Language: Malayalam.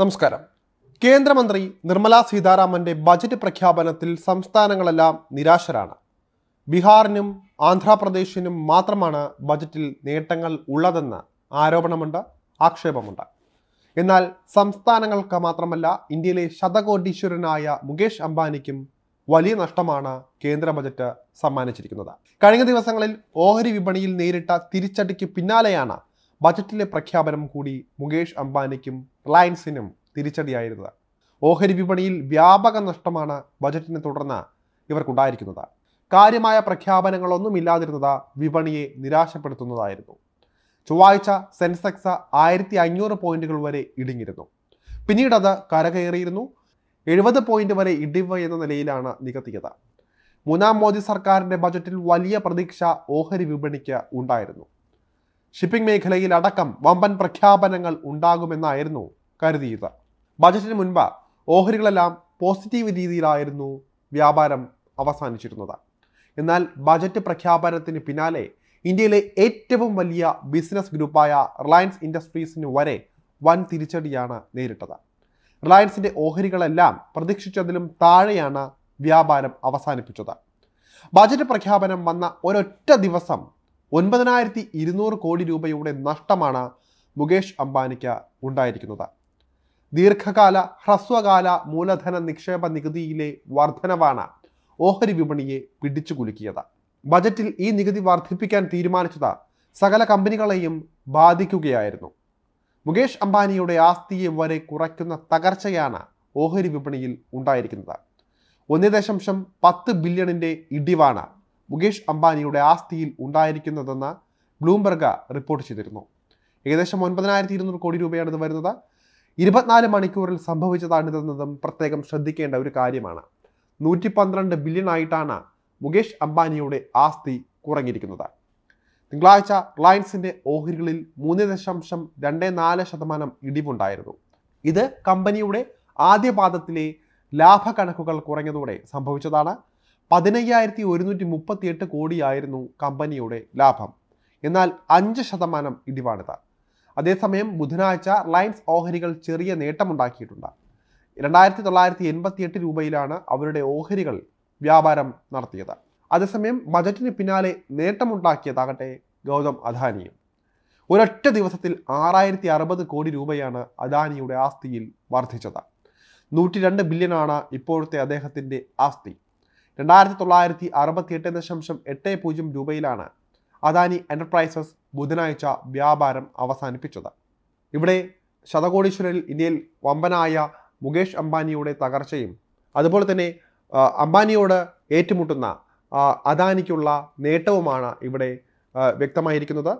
നമസ്കാരം. കേന്ദ്രമന്ത്രി നിർമ്മല സീതാരാമന്റെ ബജറ്റ് പ്രഖ്യാപനത്തിൽ സംസ്ഥാനങ്ങളെല്ലാം നിരാശരാണ്. ബീഹാറിനും ആന്ധ്രാപ്രദേശിനും മാത്രമാണ് ബജറ്റിൽ നേട്ടങ്ങൾ ഉള്ളതെന്ന് ആരോപണമുണ്ട് ആക്ഷേപമുണ്ട്. എന്നാൽ സംസ്ഥാനങ്ങൾക്ക് മാത്രമല്ല ഇന്ത്യയിലെ ശതകോടീശ്വരനായ മുകേഷ് അംബാനിക്കും വലിയ നഷ്ടമാണ് കേന്ദ്ര ബജറ്റ് സമ്മാനിച്ചിരിക്കുന്നത്. കഴിഞ്ഞ ദിവസങ്ങളിൽ ഓഹരി വിപണിയിൽ നേരിട്ട തിരിച്ചടിക്ക് പിന്നാലെയാണ് ബജറ്റിലെ പ്രഖ്യാപനം കൂടി മുകേഷ് അംബാനിക്കും റിലയൻസിനും തിരിച്ചടിയായിരുന്നത്. ഓഹരി വിപണിയിൽ വ്യാപക നഷ്ടമാണ് ബജറ്റിനെ തുടർന്ന് ഇവർക്കുണ്ടായിരിക്കുന്നത്. കാര്യമായ പ്രഖ്യാപനങ്ങളൊന്നും ഇല്ലാതിരുന്നത് വിപണിയെ നിരാശപ്പെടുത്തുന്നതായിരുന്നു. ചൊവ്വാഴ്ച സെൻസെക്സ് ആയിരത്തി അഞ്ഞൂറ് പോയിന്റുകൾ വരെ ഇടിഞ്ഞിരുന്നു. പിന്നീട് അത് കരകയറിയിരുന്നു. എഴുപത് പോയിന്റ് വരെ ഇടിവ് എന്ന നിലയിലാണ് നികത്തിയത്. മൂന്നാം മോദി സർക്കാരിന്റെ ബജറ്റിൽ വലിയ പ്രതീക്ഷ ഓഹരി വിപണിക്ക് ഉണ്ടായിരുന്നു. ഷിപ്പിംഗ് മേഖലയിൽ അടക്കം വമ്പൻ പ്രഖ്യാപനങ്ങൾ ഉണ്ടാകുമെന്നായിരുന്നു കരുതിയത് ബജറ്റിന് മുൻപ് ഓഹരികളെല്ലാം പോസിറ്റീവ് രീതിയിലായിരുന്നു വ്യാപാരം അവസാനിച്ചിരുന്നത്. എന്നാൽ ബജറ്റ് പ്രഖ്യാപനത്തിന് പിന്നാലെ ഇന്ത്യയിലെ ഏറ്റവും വലിയ ബിസിനസ് ഗ്രൂപ്പായ റിലയൻസ് ഇൻഡസ്ട്രീസിന് വരെ വൻ തിരിച്ചടിയാണ് നേരിട്ടത്. റിലയൻസിന്റെ ഓഹരികളെല്ലാം പ്രതീക്ഷിച്ചതിലും താഴെയാണ് വ്യാപാരം അവസാനിപ്പിച്ചത്. ബജറ്റ് പ്രഖ്യാപനം വന്ന ഒരൊറ്റ ദിവസം ഒൻപതിനായിരത്തി ഇരുന്നൂറ് കോടി രൂപയുടെ നഷ്ടമാണ് മുകേഷ് അംബാനിക്ക് ഉണ്ടായിരിക്കുന്നത്. ദീർഘകാല ഹ്രസ്വകാല മൂലധന നിക്ഷേപ നികുതിയിലെ വർധനവാണ് ഓഹരി വിപണിയെ പിടിച്ചു കുലുക്കിയത്. ബജറ്റിൽ ഈ നികുതി വർദ്ധിപ്പിക്കാൻ തീരുമാനിച്ചത് സകല കമ്പനികളെയും ബാധിക്കുകയായിരുന്നു. മുകേഷ് അംബാനിയുടെ ആസ്തിയെ വരെ കുറയ്ക്കുന്ന തകർച്ചയാണ് ഓഹരി വിപണിയിൽ ഉണ്ടായിരിക്കുന്നത്. ഒന്ന് ദശാംശം പത്ത് ബില്യണിന്റെ ഇടിവാണ് മുകേഷ് അംബാനിയുടെ ആസ്തിയിൽ ഉണ്ടായിരിക്കുന്നതെന്ന് ബ്ലൂംബർഗ് റിപ്പോർട്ട് ചെയ്തിരുന്നു. ഏകദേശം ഒൻപതിനായിരത്തി ഇരുന്നൂറ് കോടി രൂപയാണ് ഇത് വരുന്നത്. ഇരുപത്തിനാല് മണിക്കൂറിൽ സംഭവിച്ചതാണിതെന്നതും പ്രത്യേകം ശ്രദ്ധിക്കേണ്ട ഒരു കാര്യമാണ്. നൂറ്റി പന്ത്രണ്ട് ബില്യൺ ആയിട്ടാണ് മുകേഷ് അംബാനിയുടെ ആസ്തി കുറഞ്ഞിരിക്കുന്നത്. തിങ്കളാഴ്ച റിലയൻസിന്റെ ഓഹരികളിൽ മൂന്ന് ദശാംശം രണ്ട് നാല് ശതമാനം ഇടിവുണ്ടായിരുന്നു. ഇത് കമ്പനിയുടെ ആദ്യ പാദത്തിലെ ലാഭക്കണക്കുകൾ കുറഞ്ഞതോടെ സംഭവിച്ചതാണ്. പതിനയ്യായിരത്തി ഒരുന്നൂറ്റി മുപ്പത്തി എട്ട് കോടിയായിരുന്നു കമ്പനിയുടെ ലാഭം. എന്നാൽ അഞ്ച് ശതമാനം ഇടിവാണിത്. അതേസമയം ബുധനാഴ്ച റിലയൻസ് ഓഹരികൾ ചെറിയ നേട്ടമുണ്ടാക്കിയിട്ടുണ്ട്. രണ്ടായിരത്തി തൊള്ളായിരത്തി എൺപത്തി എട്ട് രൂപയിലാണ് അവരുടെ ഓഹരികൾ വ്യാപാരം നടത്തിയത്. അതേസമയം ബജറ്റിന് പിന്നാലെ നേട്ടമുണ്ടാക്കിയതാകട്ടെ ഗൗതം അദാനിയും. ഒരൊറ്റ ദിവസത്തിൽ ആറായിരത്തി അറുപത് കോടി രൂപയാണ് അദാനിയുടെ ആസ്തിയിൽ വർദ്ധിച്ചത്. നൂറ്റി രണ്ട് ബില്യണാണ് ഇപ്പോഴത്തെ അദ്ദേഹത്തിന്റെ ആസ്തി. രണ്ടായിരത്തി തൊള്ളായിരത്തി അറുപത്തി എട്ട് ദശാംശം എട്ട് പൂജ്യം രൂപയിലാണ് അദാനി എന്റർപ്രൈസസ് ബുധനാഴ്ച വ്യാപാരം അവസാനിപ്പിച്ചത്. ഇവിടെ ശതകോടീശ്വരിൽ ഇന്ത്യയിൽ വമ്പനായ മുകേഷ് അംബാനിയുടെ തകർച്ചയും അതുപോലെ തന്നെ അംബാനിയോട് ഏറ്റുമുട്ടുന്ന അദാനിക്കുള്ള നേട്ടവുമാണ് ഇവിടെ വ്യക്തമായിരിക്കുന്നത്.